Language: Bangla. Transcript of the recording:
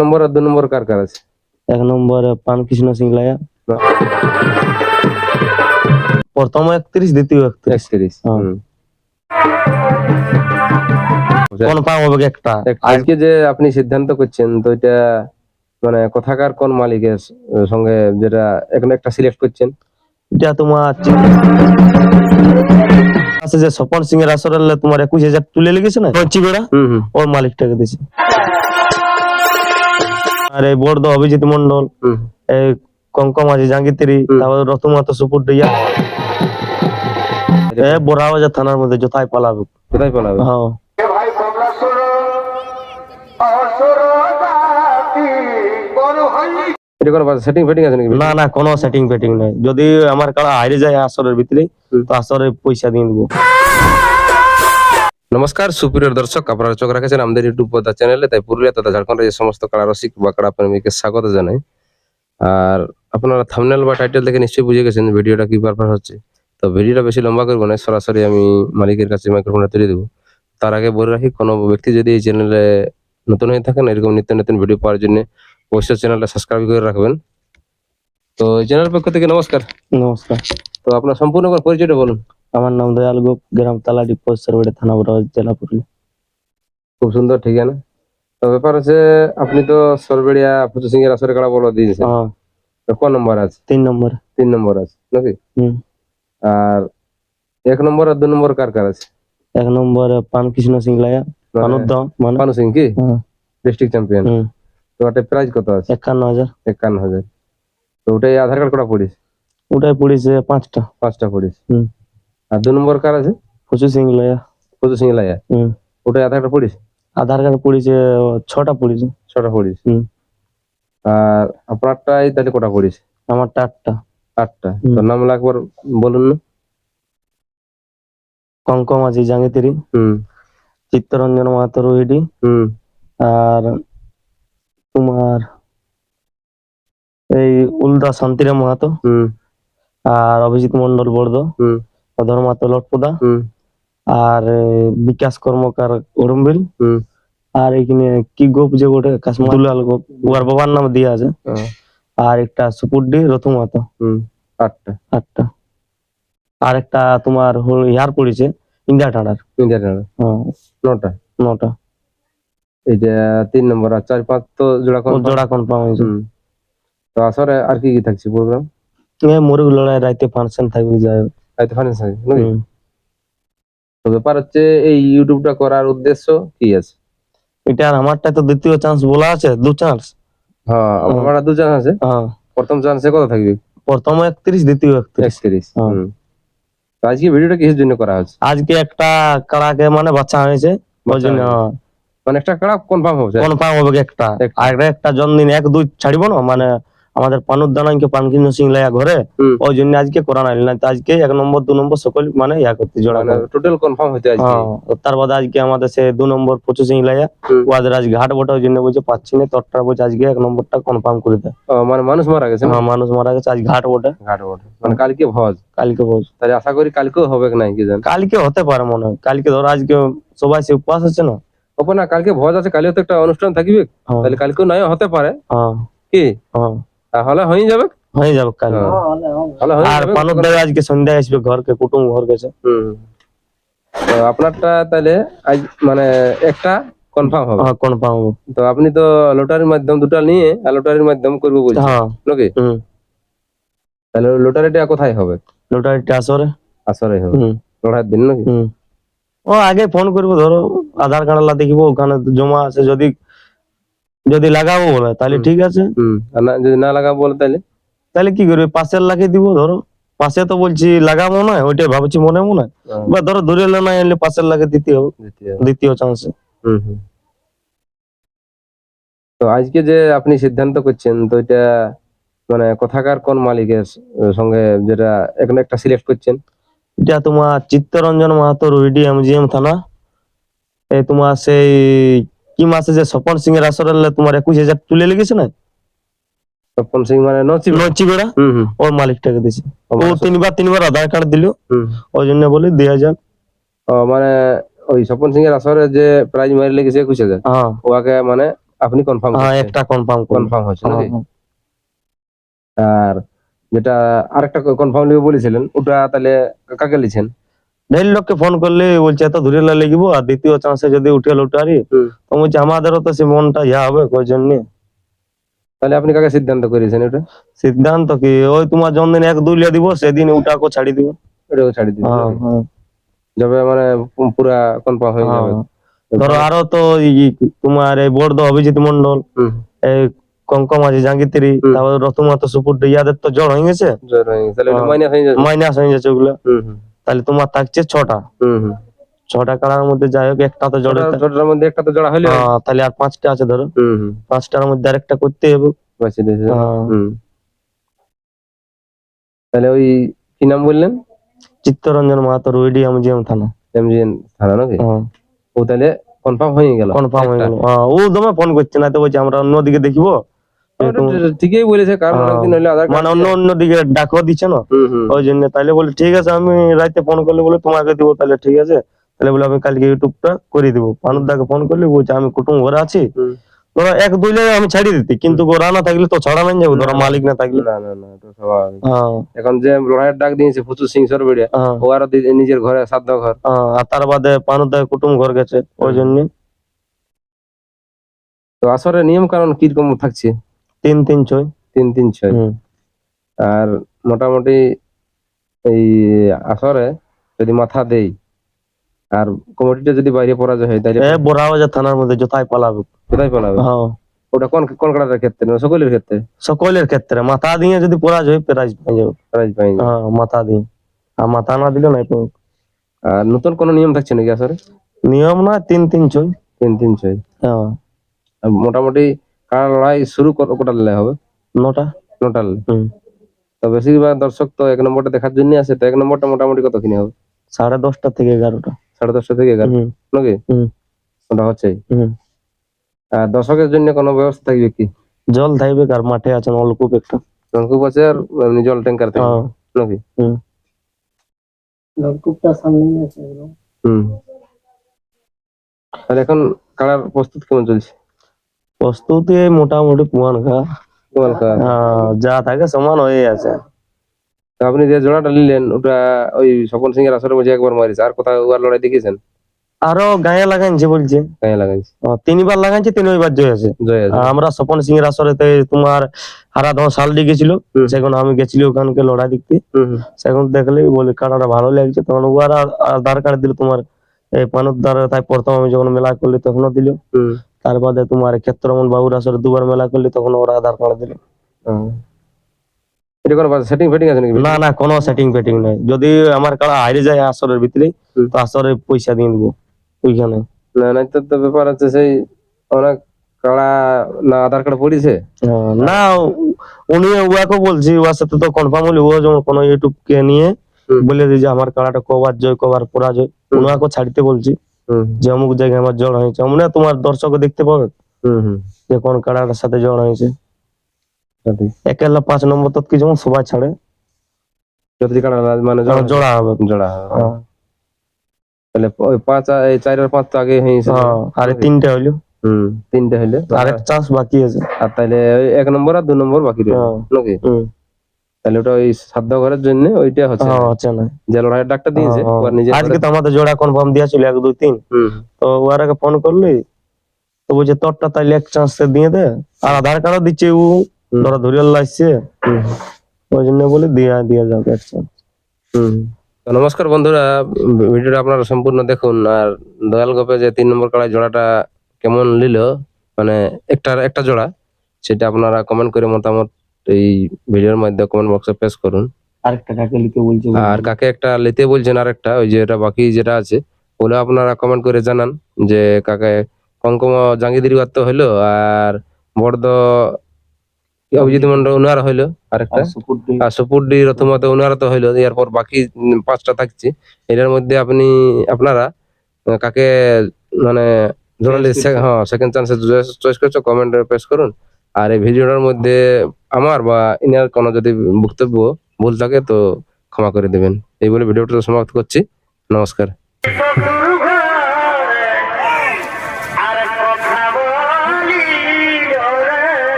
নম্বর আর দু নম্বর কার কার আছে? এক নম্বর পান কৃষ্ণ সিংলায়া প্রথম একত্রিশ দ্বিতীয় একত্রিশ। একত্রিশ হ্যাঁ। কনফার্ম হবে একটা? আজকে যে আপনি সিদ্ধান্ত করছেন তো এটা মানে কোথাকার কোন মালিকের সঙ্গে যেটা এখন একটা সিলেক্ট করছেন? এটা তোমার আছে। যে স্বপন সিং এর আসরে তোমার একুশ হাজার তুলে লেগেছে না? চিগড়া। হুম হুম ওর মালিকটাকে দিছে। আর এই বর্দ অভিজিৎ মন্ডল এই কঙ্কম আছে জাঙ্গিতিরি। তারপর রতমাত সুপুর ডিয়া এ বোরাবাজার থানার মধ্যে যোথায় পালাবে। কোথায় পালাবে? হ্যাঁ। সেটিং ফেটিং আছে নাকি না না কোনো সেটিং ফেটিং নাই। যদি আমার কাড়া হারিয়ে যায় আসরের ভিতরে তো আসরে পয়সা দিয়ে দেবো নমস্কার সুপ্রিয় দর্শক আপনারা চোখ রাখেছেন আমাদের ইউটিউব পর্দা চ্যানেলে। তাই পুরুলিয়া তথা ঝাড়খণ্ড রাজ্যের সমস্ত কাড়া রসিক বা কাড়া প্রেমীকে স্বাগত জানাই। আর আপনারা থামনেল বা টাইটেল দেখে নিশ্চয়ই বুঝে গেছেন ভিডিওটা কি পারপাস হচ্ছে। তো ভিডিওটা বেশি লম্বা করব না সরাসরি আমি মালিকের কাছে মাইক্রোফোনটা তুলে দেবো। তার আগে বলে রাখি কোনো ব্যক্তি যদি এই চ্যানেলে নতুন হয়ে থাকেন এরকম নিত্য নতুন ভিডিও পাওয়ার জন্য অবশ্যই চ্যানেলটা সাবস্ক্রাইব করে রাখবেন। তো চ্যানেল পক্ষ থেকে নমস্কার। নমস্কার। তো আপনার সম্পূর্ণ পরিচয়টা বলুন। আমার নাম দয়াল গোপ গ্রাম তালাডি পোস্ট সরবড়ে থানা বড় জেলা পুরুলিয়া। খুব সুন্দর ঠিকানা। তো ব্যাপার হচ্ছে আপনি তো সরবেড়িয়া ফুচু সিং এর আসরে কাড়া বলো দিয়েছেন? হ্যাঁ। কোন নম্বর আছে? তিন নম্বর। তিন নম্বর আছে নাকি? হুম। আর এক নম্বর আর দু নম্বর কার কার আছে? এক নম্বর পান কৃষ্ণ সিংলায়া অনুদ্ধ মানে পানু সিং কি? ডিস্ট্রিক্ট চ্যাম্পিয়ন তো ওটা প্রাইজ কত আছে? একান্ন হাজার। একান্ন হাজার। তো ওটাই আধার কার্ড কটা পড়িস ওটাই পড়েছে পাঁচটা। পাঁচটা পড়িস হুম। আর দু নম্বর কার আছে? ফুচু সিংলায়া ফুচু সিং লাইয়া? হুম। ওটাই আধার কার্ড পড়িস আধার কার্ড পড়েছে ছটা পড়েছে। ছটা পড়িস হুম। আর আপনারটাই তাহলে কটা পড়িস আমারটা আটটা। আটটা। তো নাম একবার বলুন না। কঙ্কম আছে জাঙ্গিতিরি। হুম। চিত্তরঞ্জন মাহাতো রোহিডি। হুম। আর তোমার এই উলদা শান্তিরাম মাহাতো। হুম। আর অভিজিৎ মন্ডল বর্দ হুম। অধর মাহাতো লটপুদা আর বিকাশ কর্মকার ওরমবিল আর এখানে কি গোপ যে গোটে কাশ্মীর দুলাল গোপ। ওর বাবার নাম দিয়া আছে। আর একটা সুপুরডি রথু আটটা। আটটা। আর একটা তোমার হল- ইয়ার পড়েছে ইন্ডিয়া টাড়ার। ইন্ডিয়া হ্যাঁ নটা। নটা। এইটা তিন নম্বর আর চার পাঁচ তো জোড়া confirm। জোড়া কনফার্ম হয়েছে। তো আসরে আর কি কি থাকছে প্রোগ্রাম মুরগ লড়াই রাইতে ফাংশন থাকবে যায় হয়তো ফাইন্যান্স আছে তো ব্যাপার হচ্ছে এই ইউটিউবটা করার উদ্দেশ্য কি আছে? এটা আমারটা তো দ্বিতীয় চান্স বলা আছে দু চান্স হ্যাঁ আমার দু চান্স আছে। হ্যাঁ। প্রথম চান্সে কত থাকবে? প্রথম একত্রিশ দ্বিতীয় একত্রিশ। একত্রিশ হ্যাঁ। হুম। আজকে ভিডিওটা কিসের জন্য করা হচ্ছে? আজকে একটা কাড়াকে মানে বাচ্চা হয়েছে ওই জন্য মানে একটা খারাপ কনফার্ম হচ্ছে। কনফার্ম হবে একটা। একটা। আর একটা জন্মদিন এক দুই ছাড়িব না মানে আমাদের পানুর দানাকে পানকিন সিং লাইয়া ঘরে ওই জন্য আজকে করা নাই না। আজকে এক নম্বর দু নম্বর সকল মানে ইয়া করতে জোড়া মানে টোটাল কনফার্ম হইতে আজকে। হ্যাঁ তার বাদে আজকে আমাদের সে দু নম্বর পঁচিশ সিং লাইয়া। ওদের আজ ঘাট বটে ওই জন্য বলছে পাচ্ছি না তোরটা বলছে আজকে এক নম্বরটা কনফার্ম করে দেয় মানে মানুষ মারা গেছে হ্যাঁ মানুষ মারা গেছে আজ ঘাট বটে। ঘাট বটে। মানে কালকে ভজ। কালকে বলছে তাহলে আশা করি কালকেও হবে কি নাই কি জান। কালকে হতে পারে মনে হয়। কালকে ধর আজকে সবাই সে উপবাস আছে না? ওপর না কালকে ভজ আছে কালকেও তো একটা অনুষ্ঠান থাকবে। হ্যাঁ। তাহলে কালকেও নাই হতে পারে। হ্যাঁ। কি? হ্যাঁ। তাহলে হয়ে যাবে? হয়ে যাবে কাল। হ্যাঁ। তাহলে হয়ে আর পানুর দাদা আজকে সন্ধ্যায় আসবে ঘরকে কুটুম ঘর গেছে। হুম। তো আপনারটা তাহলে আজ মানে একটা কনফার্ম হবে। হ্যাঁ কনফার্ম তো আপনি তো লটারির মাধ্যম দুটো নিয়ে আর লটারির মাধ্যম করব বলছেন। হ্যাঁ। নাকি? হুম। তাহলে লটারিটা কোথায় হবে? লোটারিটা আসরে। আসরে হবে। হুম। লড়াইয়ের দিন নাকি? হুম। ও আগে ফোন করব ধরো আধার কার্ড লা দেখব ওখানে জমা আছে যদি যদি লাগাবো বলে তাহলে ঠিক আছে। হুম আর না যদি না লাগাবো বলে তাহলে? তাহলে কি করবে? পাশের লাগিয়ে দিব ধরো। পাশে তো বলছি লাগাবো না ওইটাই ভাবছি মনে মনে। বা ধরো দূরে না এলে পাশের লাগে দিতে হবে। দ্বিতীয়। দ্বিতীয় চান্সে হুম হুম। তো আজকে যে আপনি সিদ্ধান্ত করছেন তো এটা মানে কোথাকার কোন মালিকের সঙ্গে যেটা এখন একটা সিলেক্ট করছেন? এটা তোমার চিত্তরঞ্জন মাহাতো রোহিডি এমজিএম থানা। এই তোমার সেই কি মাসে যে স্বপন সিং এর আসরে তোমার একুশ হাজার তুলে লেগেছে না? তপন সিং মানে নচিব নচিবেড়া ওর মালিকটাকে দিছে ও তিনবার তিনবার আধার কার্ড দিল। ওই জন্য বলে দেওয়া যাক মানে ওই স্বপন সিং এর আসরে যে প্রাইজ মারি লেগেছে একুশ হাজার হ্যাঁ। ওকে মানে আপনি কনফার্ম হ্যাঁ একটা কনফার্ম কনফার্ম হয়েছে হ্যাঁ, আর যেটা আরেকটা কনফার্ম নিবে বলেছিলেন ওটা তাহলে কাকে লিছেন ঢের লোককে ফোন করলে বলছে এত ধরে লেগিব আর দ্বিতীয় চান্সে যদি উঠে লুটারি। তো বলছে আমাদেরও তো সে মনটা ইয়া হবে ওই জন্য। তাহলে আপনি কাকে সিদ্ধান্ত করেছেন ওটা সিদ্ধান্ত কি? ওই তোমার জন্মদিন এক দুলিয়া দিব সেদিন ওটাকে ছাড়ি দিব। ওটাও ছাড়ি দিবেন হ্যাঁ, হ্যাঁ, যাবে মানে পুরা কনফার্ম হয়ে যাবে। হ্যাঁ। ধরো আরও তো তোমার এই বর্দ অভিজিৎ মন্ডল এই কঙ্কম আছে জাঙ্গিতিরি। তারপর রতুমাতো সুপুর ইয়াদের তো জ্বর হয়ে গেছে। জ্বর হয়ে গেছে। হ্যাঁ। মাইনাস হয়ে যাবে মাইনাস হয়ে যাচ্ছে ওগুলো। হুম, হুম, তাহলে তোমার থাকছে ছটা। ছটা কাড়ার মধ্যে যাই হোক একটা তো জড়ে মধ্যে একটা তো জোড়া হইলে হ্যাঁ, তাহলে আর পাঁচটা আছে ধরো। পাঁচটার মধ্যে আরেকটা করতে হবে। হ্যাঁ। তাহলে ওই কি নাম বললেন? চিত্তরঞ্জন মাহাতো রুইডি এমজিএম থানা। এমজিএন থানা নাকি? হ্যাঁ। ও তাহলে কনফার্ম হয়ে গেল। কনফার্ম হয়ে। গেল। ও দমে ফোন করছে না তো বলছে আমরা অন্যদিকে দেখব। ঠিকই বলেছে কারণ হ্যাঁ। অনেকদিন হইলে আধার মানে অন্য অন্য দিকে ডাকও দিচ্ছে না? ওই জন্য বলে ঠিক আছে আমি রাতে ফোন করলে বলে তোমাকে দিব তাহলে ঠিক আছে। তাহলে বলে আমি কালকে ইউটিউবটা করে দিব। পানুদাকে ফোন করলে বলছে আমি কুটুম ঘরে আছি। ধরো এক দুই আমি ছাড়িয়ে দিতি কিন্তু ওরা না থাকলে তো ছড়া নাই যাব ধরো মালিক না থাকলে। না হ্যাঁ। এখন যে লড়াইয়ের ডাক দিয়েছে ফুচু সিং সরবেড়িয়া হ্যাঁ। ও আরও নিজের ঘরে সাধ্য ঘর। হ্যাঁ, আর তার বাদে পানুর পানুদা কুটুম ঘর গেছে ওই। জন্য। তো আসলে নিয়ম কারণ কীরকম থাকছে? তিন তিন ছয়। তিন তিন ছয়। আর মোটামুটি এই আসরে যদি মাথা দেই আর কমিটিটা যদি বাইরে পরাজয় হয় তাহলে এ বোরাবাজার থানার মধ্যে জোতায় পালাবে। কোথায় পালাবে? হ্যাঁ। ওটা কোন কোন কাটার ক্ষেত্রে? না সকলের ক্ষেত্রে? সকলের ক্ষেত্রে। মাথা দিয়ে যদি পরাজয় হয় প্রাইজ পাই যাবে। প্রাইজ পাইনি হ্যাঁ মাথা দিয়ে। আর মাথা না দিলে নাই পাবে। আর নতুন কোন নিয়ম থাকছে নাকি আসরে? নিয়ম না তিন তিন ছয়। তিন তিন ছয়। হ্যাঁ। মোটামুটি কার লড়াই শুরু কর- কোটা হবে? নটা। নোটাল হুম। তো বেশিরভাগ দর্শক তো এক নম্বরটা দেখার জন্য আসে তো এক নম্বরটা মোটামুটি কত কিনে হবে? সাড়ে দশটা থেকে এগারোটা। সাড়ে দশটা থেকে এগারো নাকি? ওটা হচ্ছেই। হুম। আর দর্শকের জন্য কোনো ব্যবস্থা থাকবে কি? জল থাকবে আর মাঠে আছে নলকূপ একটা? নলকূপ আছে আর এমনি জল ট্যাঙ্কার থাকবে হ্যাঁ। নাকি। নলকূপটা সামনেই আছে হুম। তাহলে এখন কালার প্রস্তুত কেমন চলছে? প্রস্তুতি মোটামুটি পুয়ান খা কা- হ্যাঁ, যা থাকে সমান হয়ে আছে। আপনি যে জোড়াটা নিলেন ওটা ওই স্বপন সিং এর আসরে বলছে একবার মারিছে। আর কোথাও ওয়ার লড়াই দেখিয়েছেন? আরও গায়ে লাগাইছে বলছে। গায়ে লাগাইছে। তিনবার লাগাইছে তিনবার জয় আছে। জয় আছে। আমরা স্বপন সিং এর আসরেতে তোমার হারাধন সালডি গেছিল। হুম। সেখান আমি গেছিল ওখানকে লড়াই দেখতে। সেখান দেখলে বলে কাটাটা ভালো লাগছে। তখন ওর আধার কার্ড দিল তোমার তাই প্রথম আমি যখন মেলা করলি তখনও দিল। তার বাদে তোমার ক্ষেত্রমন বাবুর আসরে দুবার মেলা করলি তখন ওরা আধার কার্ড দিল। হুম। এটা কোনো সেটিং ফেটিং আছে নাকি না না কোনো সেটিং ফেটিং নাই। যদি আমার কাড়া হারিয়ে যায় আসরের ভিতরে তো আসরে পয়সা দিয়ে দিবো ওইখানে। না না তো তো ব্যাপার আছে সেই অনেক কাড়া না আধার কার্ড পড়িছে। না উনি উয়াকে বলছি ওর সাথে তো কনফার্ম হলি ও যেমন কোনো ইউটিউব কে নিয়ে বলে দিই যে আমার কাড়াটা কবার জয় কবার পরাজয়। উনাকে ছাড়তে বলছি। হুম। যে অমুক জায়গায় আমার জ্বর হয়েছে। মানে তোমার দর্শক দেখতে পাবে। যে কোন কাড়াটার সাথে জ্বর হয়েছে। একেলা পাঁচ নম্বর তৎ কি যেমন সবাই ছাড়ে যদি কাড়া মানে জোড়া হবে। জোড়া হবে। হ্যাঁ, তাহলে পাঁচ আর- এই চার আর পাঁচ তো আগে হয়েছে। হ্যাঁ, আর তিনটে হইল। হুম তিনটে হইলে। আরেক চান্স বাকি আছে। আর তাহলে এক নম্বর আর দু নম্বর বাকি রইল হ্যাঁ, নাকি? হুম, তাহলে ওটা ওই সাধ্য ঘরের জন্য ওইটা হচ্ছে হ্যাঁ, হচ্ছে না। যে লড়াইয়ের দিয়েছে হ্যাঁ, ওর নিজে আজকে তো আমাদের জোড়া কনফার্ম দিয়েছিল এক দুই তিন। তো ওরাকে ফোন করলি তো বলছে তোরটা তাইলে এক চান্স দিয়ে দে। আর আধার কার্ডও দিচ্ছে ও। ধরো ধরে লাগছে ওই জন্য বলে দিয়া দিয়া যাবে এক চান্স। নমস্কার বন্ধুরা ভিডিওটা আপনারা সম্পূর্ণ দেখুন। আর দয়াল গোপে যে তিন নম্বর কাড়ায় জোড়াটা কেমন নিল মানে একটা একটা জোড়া সেটা আপনারা কমেন্ট করে মতামত এই ভিডিওর মধ্যে কমেন্ট বক্সে পেশ করুন। আরেকটা কাকে লিখে বলছে আর কাকে একটা লিতে বলছেন আর একটা ওই যে এটা বাকি যেটা আছে ওগুলো আপনারা কমেন্ট করে জানান যে কাকে কঙ্কম জাঙ্গিদির তো হইল আর বড়দ অভিজিৎ মন্ডল উনার হইল আরেকটা। আর সুপুরডি রথমতে উনারা তো হইল এরপর বাকি পাঁচটা থাকছে। এটার মধ্যে আপনি আপনারা কাকে মানে ধরলে হ্যাঁ সেকেন্ড চান্সে চয়েস করছ কমেন্টে পেশ করুন। আর এই ভিডিওটার মধ্যে আমার বা ইনার কোনো যদি বক্তব্য ভুল থাকে তো ক্ষমা করে দেবেন। এই বলে ভিডিওটা সমাপ্ত করছি। নমস্কার।